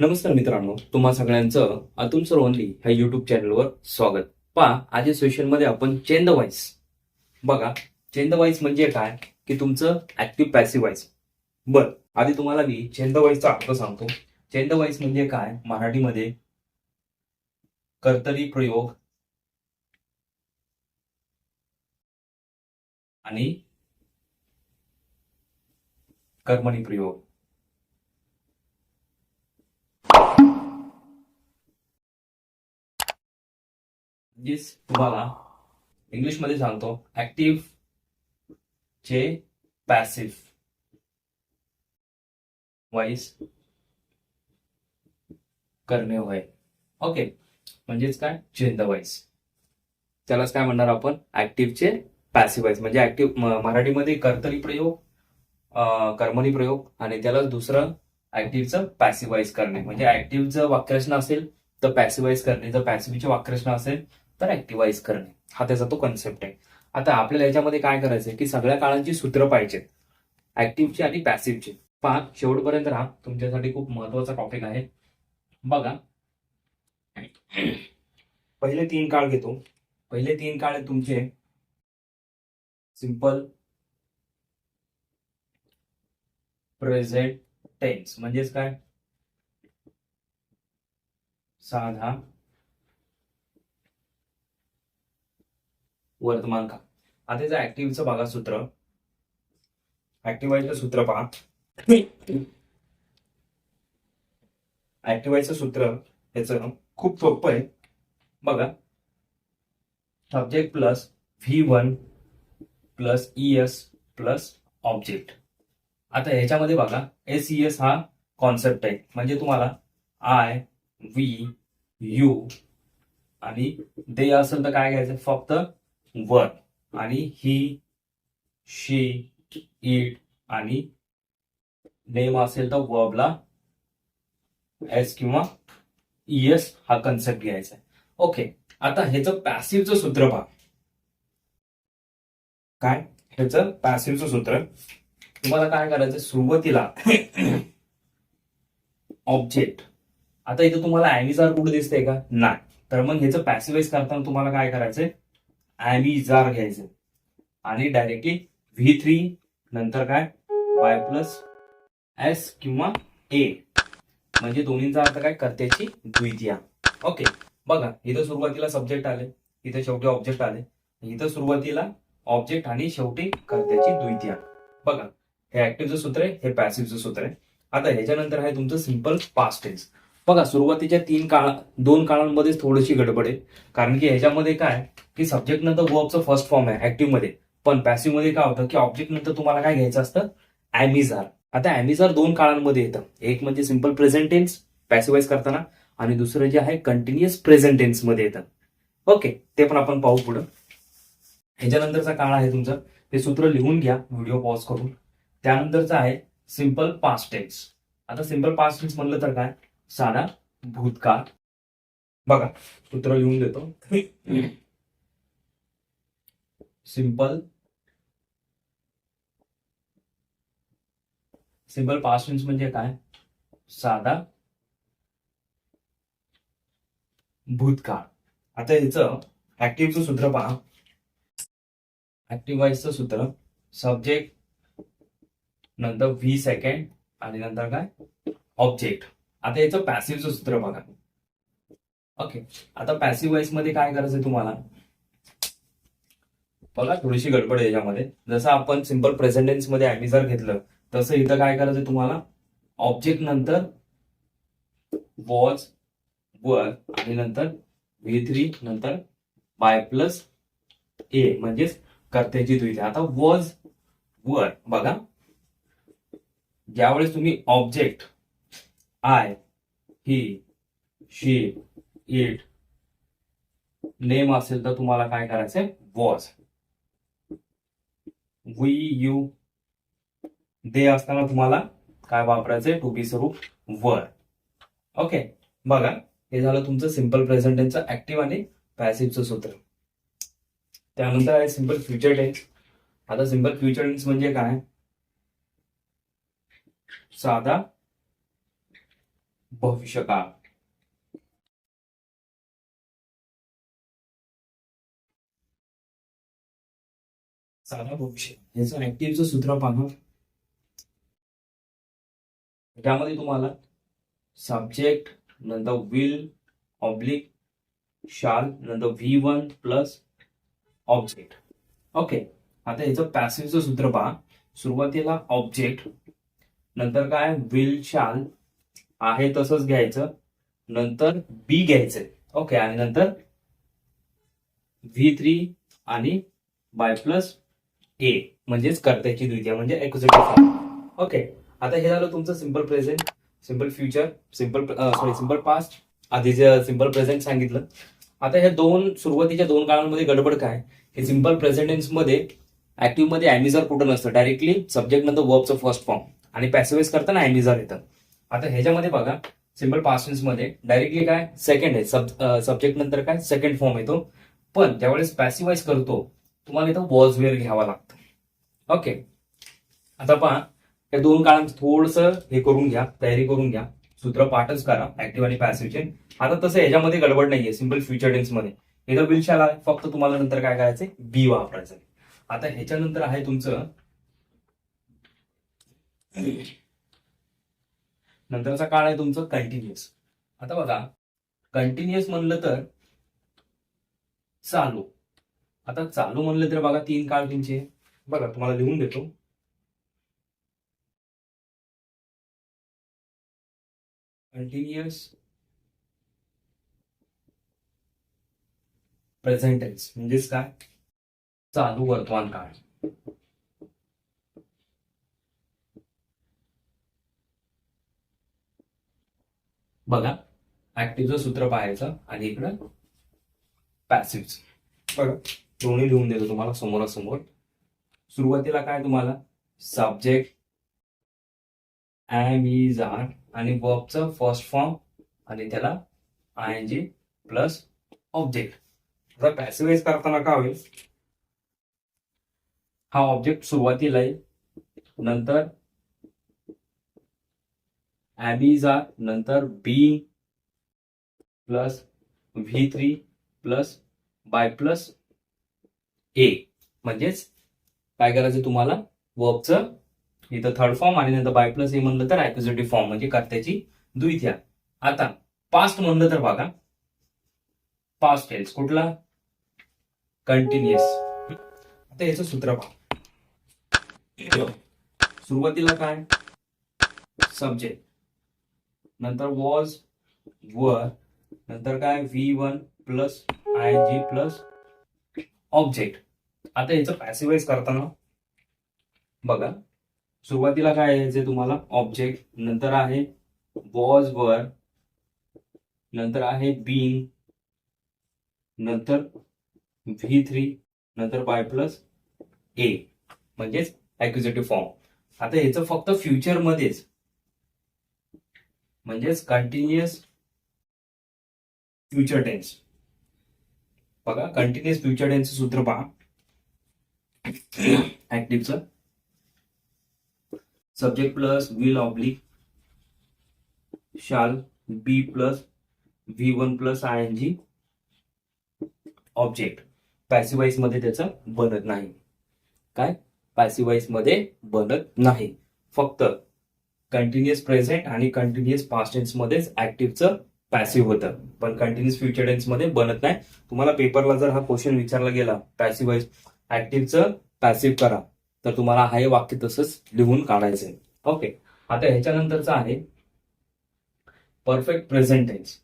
नमस्कार मित्रांनो तुम्हा सगळ्यांचं अतुल ओनली ह्या युट्यूब चॅनलवर स्वागत. पहा आजच्या सेशनमध्ये आपण चेंद वाईस बघा चेंद वाईस म्हणजे काय? की तुमचं ऍक्टिव्ह पॅसिव्ह वाईस बर आधी तुम्हाला मी चेंद वाईसचा अर्थ सांगतो. चेंद वाईस म्हणजे काय? मराठीमध्ये कर्तरी प्रयोग आणि कर्मणी प्रयोग. दिस तुम्हाला इंग्लिशमध्ये सांगतो. ऍक्टिव्ह चे पॅसिव्ह वाईस करणे होय. ओके म्हणजेच काय? चेंद वाईस त्यालाच काय म्हणणार आपण? ऍक्टिव्हचे पॅसिव्ह वाईस म्हणजे ऍक्टिव्ह मराठीमध्ये कर्तरी प्रयोग कर्मनी कर्मणी प्रयोग आणि त्यालाच दुसरं ऍक्टिव्हचं पॅसिव्हाइज करणे. म्हणजे ऍक्टिव्हचं वाक्यरचना असेल तर पॅसिव्हाइज करणे. जर पॅसिव्हची वाक्यरचना असेल तर ऍक्टिवाइज करणे. हा त्याचा तो कन्सेप्ट आहे. आता आपल्याला याच्यामध्ये काय करायचंय की सगळ्या काळांची सूत्र पाहिजेत. ऍक्टिव्हची आणि पॅसिव्हची पहा शेवटपर्यंत राहा. तुमच्यासाठी खूप महत्त्वाचा टॉपिक आहे. बघा. पहिले तीन काळ घेतो. पहिले तीन काळ आहेत तुमचे सिंपल प्रेझेंट टेन्स म्हणजेच काय? साधा वर्तमान काळ आता याचं ऍक्टिव्हचं बघा सूत्र. ऍक्टिव्हायचं सूत्र पहा. ऍक्टिव्हायचं सूत्र याचं खूप सोपं आहे. बघा. Subject plus V one plus E S plus object आता ह्याच्यामध्ये बघा एस ई एस हा कॉन्सेप्ट आहे. म्हणजे तुम्हाला आय व्ही यू आणि दे असेल तर काय घ्यायचं? फक्त वर. आणि ही शी इट आणि नेम असेल तर वर्बला एस किंवा इएस हा कन्सेप्ट घ्यायचा आहे. ओके आता ह्याचं पॅसिव्हचं सूत्र पहा. काय? ह्याचं पॅसिव्हचं सूत्र तुम्हाला काय करायचं सुरुवातीला ऑब्जेक्ट आता इथं तुम्हाला ॲमिजार कुठे दिसतंय का? नाही. तर मग ह्याचं पॅसिवाइज करताना तुम्हाला काय करायचंय? ॲमिजार घ्यायचं. आणि डायरेक्टली व्ही थ्री नंतर काय? वाय प्लस एस किंवा ए म्हणजे दोन्हींचा अर्थ काय? कर्त्याची द्वितीया. ओके बघा इथं सुरुवातीला सब्जेक्ट आले. इथं शेवटी ऑब्जेक्ट आले. इथं सुरुवातीला ऑब्जेक्ट आणि शेवटी कर्त्याची द्वितीया. बघा हे ऍक्टिव्हचं सूत्र आहे हे पॅसिव्हचं सूत्र आहे. आता ह्याच्यानंतर आहे तुमचं सिंपल पास्ट टेन्स बघा सुरुवातीच्या तीन काळ दोन काळांमध्येच थोडीशी गडबड आहे. कारण की ह्याच्यामध्ये काय की सब्जेक्ट नंतर वर्बचं फर्स्ट फॉर्म आहे ऍक्टिव्हमध्ये. पण पॅसिव्हमध्ये काय होतं की ऑब्जेक्ट नंतर तुम्हाला काय घ्यायचं असतं? ऍमिझार आता ऍमिझार दोन काळांमध्ये येतं. एक म्हणजे सिंपल प्रेझेंट टेन्स पॅसिवाइज करताना आणि दुसरं जे आहे कंटिन्युअस प्रेझेंट टेन्समध्ये येतं. ओके ते पण आपण पाहू पुढं. ह्याच्यानंतरचा काळ आहे तुमचं. ते सूत्र लिहून घ्या व्हिडिओ पॉज करून. त्यानंतरचं आहे सिंपल पास्ट टेन्स आता सिंपल पास्ट टेन्स म्हणलं तर काय? साधा भूतकाळ. बघा सूत्र लिहून देतो. सिंपल सिंपल पास्ट टेन्स म्हणजे काय? साधा भूतकाळ. आता ह्याचं ऍक्टिव्हचं सूत्र पहा. ऍक्टिव्हाइजचं सूत्र सब्जेक्ट नंतर व्ही सेकंड आणि नंतर काय? ऑब्जेक्ट आता याचं पॅसिव्हचं सूत्र बघा. ओके आता पॅसिव्ह वाईसमध्ये काय करायचं तुम्हाला? बघा थोडीशी गडबड आहे याच्यामध्ये. जसं आपण सिंपल प्रेझेंटेन्समध्ये ऍमिझर घेतलं तसं इथं काय करायचं तुम्हाला? ऑब्जेक्ट नंतर वॉज वर आणि नंतर व्ही थ्री नंतर बाय प्लस ए म्हणजेच कर्त्याची द्विती आता वॉज वर बघा. ज्यावेळेस तुम्ही object I he she it name असेल तर तुम्हाला काय करायचंय? वॉज वी यू दे असताना तुम्हाला काय वापरायचंय? टू बी स्वरूप वर ओके बघा हे झालं तुमचं सिंपल प्रेझेंटेन्सचं ऍक्टिव्ह आणि पॅसिव्हचं सूत्र. त्यानंतर आहे सिंपल फ्युचर टेन्स आता सिंपल फ्युचर टेन्स म्हणजे काय? साधा भविष्यकाळ साधा भविष्य ह्याचं ऍक्टिव्हचं सूत्र पाहा त्यामध्ये तुम्हाला सब्जेक्ट नंतर विल ऑब्लिक शाल नंतर V one plus object okay आता ह्याचं पॅसिव्हचं सूत्र पहा सुरुवातीला ऑब्जेक्ट नंतर काय? विल शाल आहे तसंच घ्यायचं. नंतर बी घ्यायचं ओके आणि नंतर व्ही थ्री आणि बाय प्लस ए म्हणजेच कर्त्याची द्वितीय म्हणजे एक्झिक्युटिव्ह ओके आता हे झालं तुमचं simple present simple future simple sorry simple past आधीचे सिंपल प्रेझेंट सांगितलं. आता ह्या दोन सुरुवातीच्या दोन काळांमध्ये गडबड काय? हे सिंपल प्रेझेंटेन्समध्ये ऍक्टिव्हमध्ये ऍमिझर कुठं नसतं. डायरेक्टली सब्जेक्ट नंतर वर्बचं फर्स्ट फॉर्म आणि पॅसिवाइज करताना ऍमिझर येतं. आता ह्याच्यामध्ये बघा सिंपल पास्टमध्ये डायरेक्टली काय? सेकंड आहे. सब सब्जेक्ट नंतर काय? सेकंड फॉर्म येतो. पण ज्यावेळेस पॅसिवाइज करतो तुम्हाला इथं वॉजवेअर घ्यावा लागतं. ओके आता पहा या दोन काळात थोडस हे करून घ्या तयारी करून घ्या. सूत्र पाठच करा ऍक्टिव्ह आणि पॅसिव्हचे आता तसं ह्याच्यामध्ये गडबड नाहीये सिंपल फ्युचर टेन्समध्ये. इथं विलशाला आहे. फक्त तुम्हाला नंतर काय करायचं बी वापरायचं आता ह्याच्यानंतर आहे तुमचं नंतरचा काळ आहे तुमचं कंटिन्युअस आता बघा कंटिन्युअस म्हणलं तर चालू. आता चालू म्हणलं तर बघा तीन काळ तुमचे. बघा तुम्हाला लिहून देतो. कंटिन्युअस प्रेझेंटेन्स म्हणजेच काय? चालू वर्तमान काळ. बघा ऍक्टिव्हचं सूत्र पाहायचं आणि इकडं पॅसिव्ह बघा दोन्ही लिहून देतो तुम्हाला समोरासमोर. सुरुवातीला काय तुम्हाला? सब्जेक्ट ऍम इज आर आणि वर्बचं फर्स्ट फॉर्म आणि त्याला I N G plus object आता पॅसिवाइज करताना काय होईल? हा ऑब्जेक्ट सुरुवातीला येईल नंतर ऍम नंतर be plus V three plus by plus A म्हणजेच काय करायचं तुम्हाला? वर्बचं इथं थर्ड फॉर्म आणि नंतर बाय प्लस ए म्हणलं तर ऍक्झिटिव्ह फॉर्म म्हणजे कर्त्याची द्वितीया. आता पास्ट म्हणलं तर बघा. पास्ट टेन्स कुठला? कंटिन्युअस आता याचं सूत्र पहा. सुरुवातीला काय? सब्जेक्ट नंतर वॉज वर नंतर काय? V one plus I G plus object आता याचं पॅसिवाइज करताना बघा. सुरुवातीला काय यायचे तुम्हाला? ऑब्जेक्ट नंतर आहे वॉज वर नंतर आहे बीइंग नंतर व्ही थ्री नंतर बाय प्लस ए म्हणजेच ऍक्युझेटिव्ह फॉर्म आता ह्याचं फक्त फ्युचर मध्येच म्हणजेच कंटिन्युअस फ्युचर टेन्स बघा कंटिन्युअस फ्युचर टेन्स सूत्र पहा. ऍक्टिव्हचं subject plus will oblique shall be plus V one plus I N G object पॅसिवाइजमध्ये त्याचं बनत नाही. काय? पॅसिवाइजमध्ये बनत नाही. फक्त कंटिन्युअस प्रेझेंट आणि कंटिन्युअस पास्ट टेन्स मध्येच ऍक्टिव्हचं पॅसिव्ह होतं. पण कंटिन्युअस फ्युचर टेन्समध्ये बनत नाही. तुम्हाला पेपरला जर हा क्वेश्चन विचारला गेला पॅसिवाइज ऍक्टिव्हचं पॅसिव्ह करा. तर तुम्हाला हे वाक्य तसंच लिहून काढायचंय. ओके आता ह्याच्यानंतरचं आहे परफेक्ट प्रेझेंट टेन्स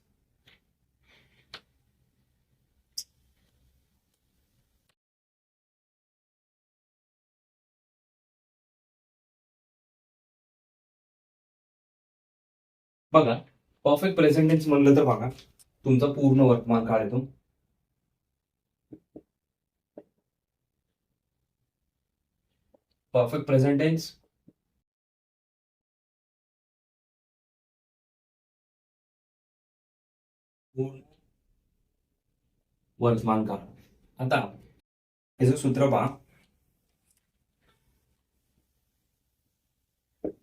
बघा परफेक्ट प्रेझेंटेन्स म्हणलं तर बघा तुमचा पूर्ण वर्तमान काळ येतो. परफेक्ट प्रेझेंटेन्स पूर्ण वर्तमान काळ. आता याचं सूत्र पहा.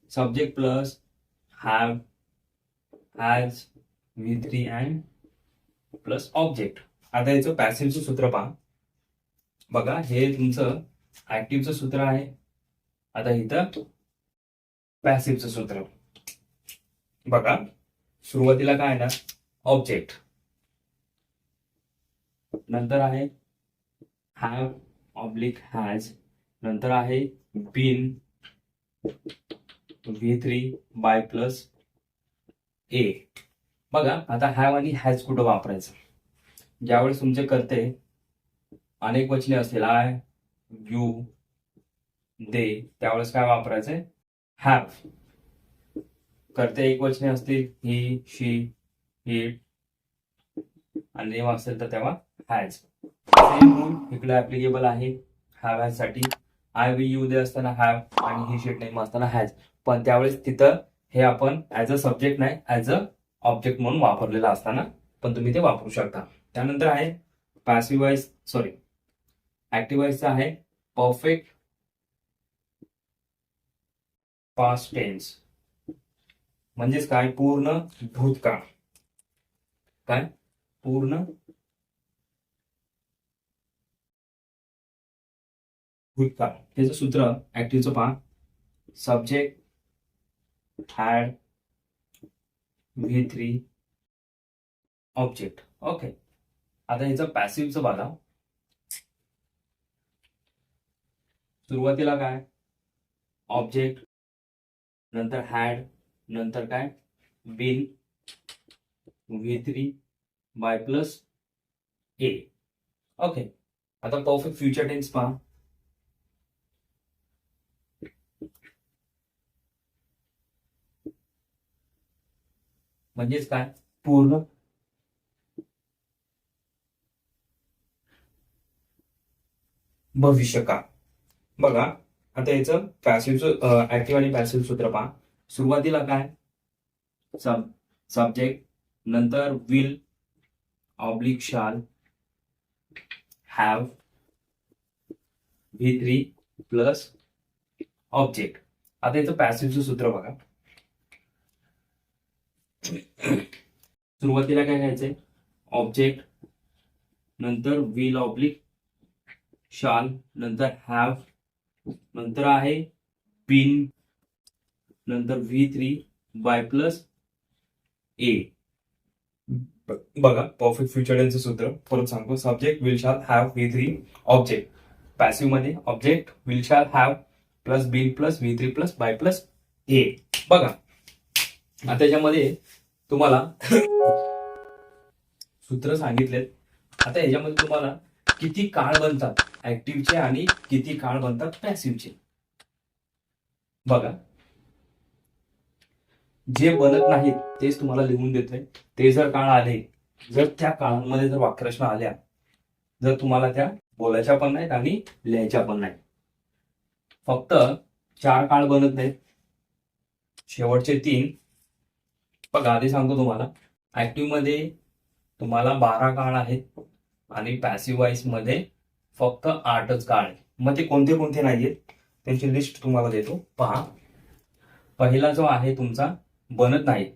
Subject plus have has V three and plus object आता याचं पॅसिव्हचं सूत्र पहा. बघा हे तुमचं ऍक्टिव्हचं सूत्र आहे. आता इथं पॅसिव्हचं सूत्र. बघा सुरुवातीला काय ना? ऑब्जेक्ट नंतर आहे हॅव ऑब्लिक हॅज नंतर आहे been V three by plus A. बघा आता हॅव आणि हॅज कुठं वापरायचं. ज्यावेळेस तुमचे करते अनेक वचने असतील. I you they. त्यावेळेस काय वापरायचंय? हॅव. करते एक वचने असतील ही शी ही. आणि नेम असेल तर तेव्हा हॅज. सेम रूल इकडे ऍप्लिकेबल आहे. हॅव हॅजसाठी आय वी यू दे असताना हॅव आणि ही शीट नेम असताना हॅज पण त्यावेळेस तिथं हे आपण ऍज अ सब्जेक्ट नाही ऍज अ ऑब्जेक्ट म्हणून वापरलेलं असताना पण तुम्ही ते वापरू शकता. त्यानंतर आहे पॅसिवाइज सॉरी ऍक्टिवाइजचा आहे परफेक्ट पास्ट टेन्स म्हणजेच काय? पूर्ण भूतकाळ. काय? पूर्ण भूतकाळ. त्याचं सूत्र ऍक्टिव्हचं पहा. Subject had V three object okay आता ह्याचं पॅसिव्हचं बघा. सुरुवातीला काय? ऑब्जेक्ट नंतर हॅड नंतर काय? Been V three by plus A okay आता परफेक्ट फ्युचर टेन्स पहा. म्हणजेच काय? पूर्ण. भविष्यकाळ बघा आता याचं पॅसिव्ह ऍक्टिव्ह आणि पॅसिव्ह सूत्र पहा. सुरुवातीला काय? सब सब्जेक्ट नंतर will oblique shall have V three plus object आता याचं पॅसिव्हचं सूत्र बघा. सुरुवातीला काय घ्यायचंय? ऑब्जेक्ट नंतर विल ऑब्लिक शाल नंतर हॅव नंतर आहे बिन नंतर V three by plus A बघा परफेक्ट फ्युचर टेन्सचं सूत्र. परत सांगतो. Subject will shall have V three object पॅसिव्हमध्ये object will shall have plus been plus V three plus by plus A बघा. आता त्याच्यामध्ये तुम्हाला सूत्र सांगितलेत. आता याच्यामध्ये तुम्हाला किती काळ बनतात ऍक्टिव्हचे आणि किती काळ बनतात पॅसिव्हचे. बघा. जे बनत नाहीत तेच तुम्हाला लिहून देतोय. ते जर काळ आले जर त्या काळांमध्ये जर वाक्यरचना आल्या जर तुम्हाला त्या बोलायच्या पण नाहीत आणि लिहायच्या पण नाहीत. फक्त चार काळ बनत नाहीत. शेवटचे तीन बघा आधी सांगतो तुम्हाला. ऍक्टिव्हमध्ये तुम्हाला बारा काळ आहेत आणि पॅसिव्ह वाईसमध्ये फक्त आठच काळ आहे मग ते कोणते कोणते आहेत त्यांची लिस्ट तुम्हाला देतो. पहा. पहिला जो आहे तुमचा बनत नाही.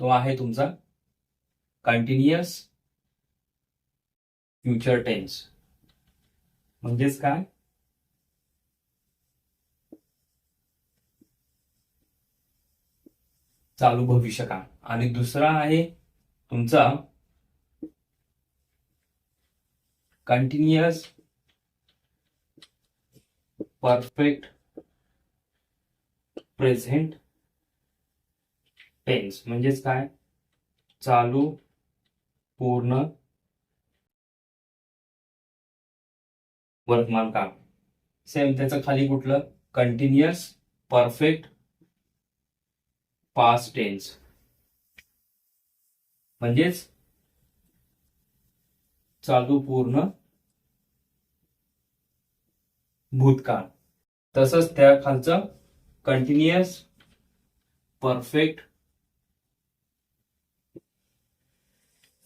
तो आहे तुमचा कंटिन्युअस फ्युचर टेन्स म्हणजेच काय? चालू भविष्यकाळ आणि दुसरा आहे तुमचा कंटिन्युअस परफेक्ट प्रेझेंट टेन्स म्हणजेच काय? चालू पूर्ण वर्तमान काळ सेम त्याचं खाली कुठलं? कंटिन्युअस परफेक्ट पास्ट टेन्स म्हणजेच चालू पूर्ण भूतकाळ. तसंच त्या खालचं कंटिन्युअस परफेक्ट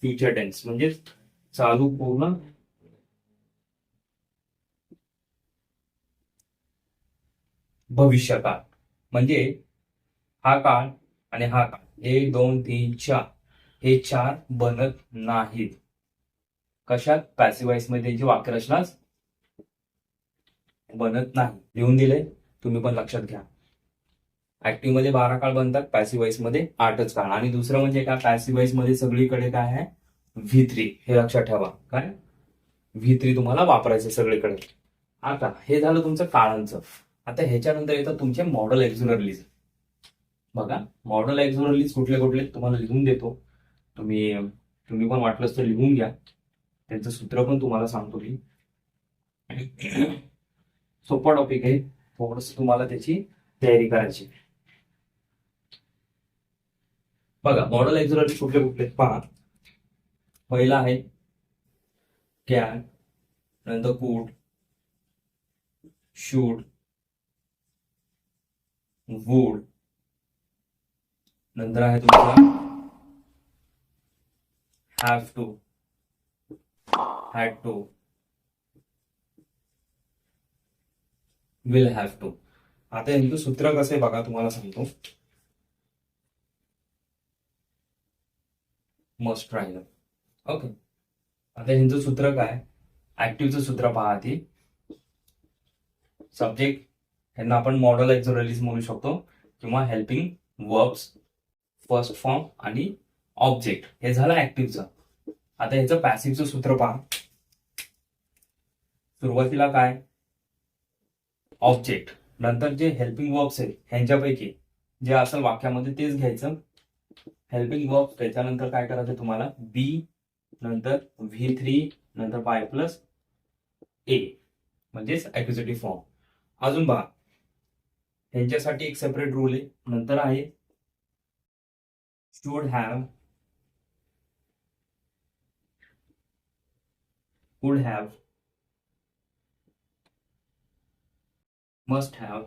फ्युचर टेन्स म्हणजे चालू पूर्ण भविष्यकाळ. म्हणजे हा काळ आणि हा काय? एक दोन तीन चार. हे चार बनत नाहीत. कशात? पॅसिवाईसमध्ये त्यांची वाक्यरचनाच बनत नाही. लिहून दिले? तुम्ही पण लक्षात घ्या. ऍक्टिव्हमध्ये बारा काळ बनतात पॅसिवाईसमध्ये आठच काळ. आणि दुसरं म्हणजे काय? पॅसिवाईसमध्ये सगळीकडे काय आहे? व्ही थ्री हे लक्षात ठेवा. काय? व्ही थ्री तुम्हाला वापरायचे सगळीकडे. आता हे झालं तुमचं काळांचं. आता ह्याच्यानंतर येतं तुमचे मॉडेल एक्झुलरलीज बघा मॉडल एक्झुलरलीज कुठले कुठले तुम्हाला लिहून देतो. तुम्ही तुम्ही पण वाटलंच तर लिहून घ्या. त्यांचं सूत्र पण तुम्हाला सांगतो मी. सोपा टॉपिक आहे. थोडस तुम्हाला त्याची तयारी करायची. बघा मॉडल एक्झुलरलीज कुठले कुठले पहा. पहिला आहे कॅन नंतर कूट शूट वूड नंतर आहे तुमचा have to had to will have to आता हिंदू सूत्र कसे बघा तुम्हाला सांगतो. मस्ट राहिलं ओके आता हिंदू सूत्र काय? ऍक्टिव्हचं सूत्र पहा ती सब्जेक्ट ह्यांना आपण मॉडल एक्झोरलीज म्हणू शकतो. किंवा हेल्पिंग वर्ब्स फर्स्ट फॉर्म आणि ऑब्जेक्ट. हे झालं ऍक्टिव्हचं. आता ह्याचं पॅसिव्हचं सूत्र पहा. सुरुवातीला काय? ऑब्जेक्ट. नंतर जे हेल्पिंग वर्ब्स आहेत ह्यांच्यापैकी जे असेल वाक्यामध्ये तेच घ्यायचं. हेल्पिंग वर्ब त्याच्यानंतर काय करायचं तुम्हाला? बी नंतर व्ही थ्री नंतर बाय प्लस ए म्हणजेच ऍक्युझिटिव्ह फॉर्म अजून पहा. ह्यांच्यासाठी एक सेपरेट रूल आहे. नंतर आहे should have could have must have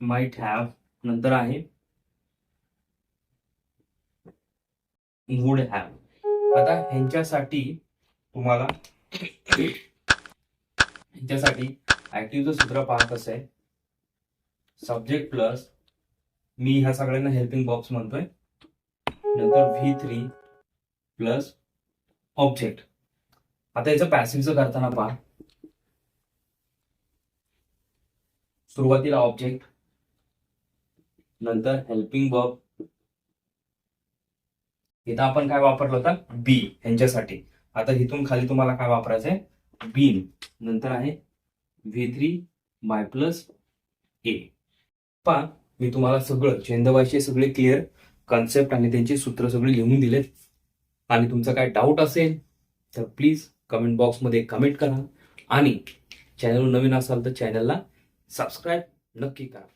might have नंतर आहे would have. आता ह्यांच्यासाठी तुम्हाला ह्यांच्यासाठी ऍक्टिव्हचं सूत्र पाहत असेल सब्जेक्ट प्लस मी ह्या सगळ्यांना हेल्पिंग बॉक्स म्हणतोय. नंतर व्ही थ्री प्लस ऑब्जेक्ट आता याचं पॅसिव्हचं करताना पहा. सुरुवातीला ऑब्जेक्ट नंतर हेल्पिंग बॉब इथं आपण काय वापरलं होतं? बी यांच्यासाठी आता इथून खाली तुम्हाला काय वापरायचं आहे बीन नंतर आहे V three by plus A पहा. मी तुम्हाला सगळं चेंदवायचे सगळे क्लिअर कन्सेप्ट आणि त्यांची सूत्र सगळे लिहून दिलेत. आणि तुमचा काय डाऊट असेल तर प्लीज कमेंट बॉक्समध्ये कमेंट करा. आणि चॅनल नवीन असाल तर चॅनलला सबस्क्राईब नक्की करा.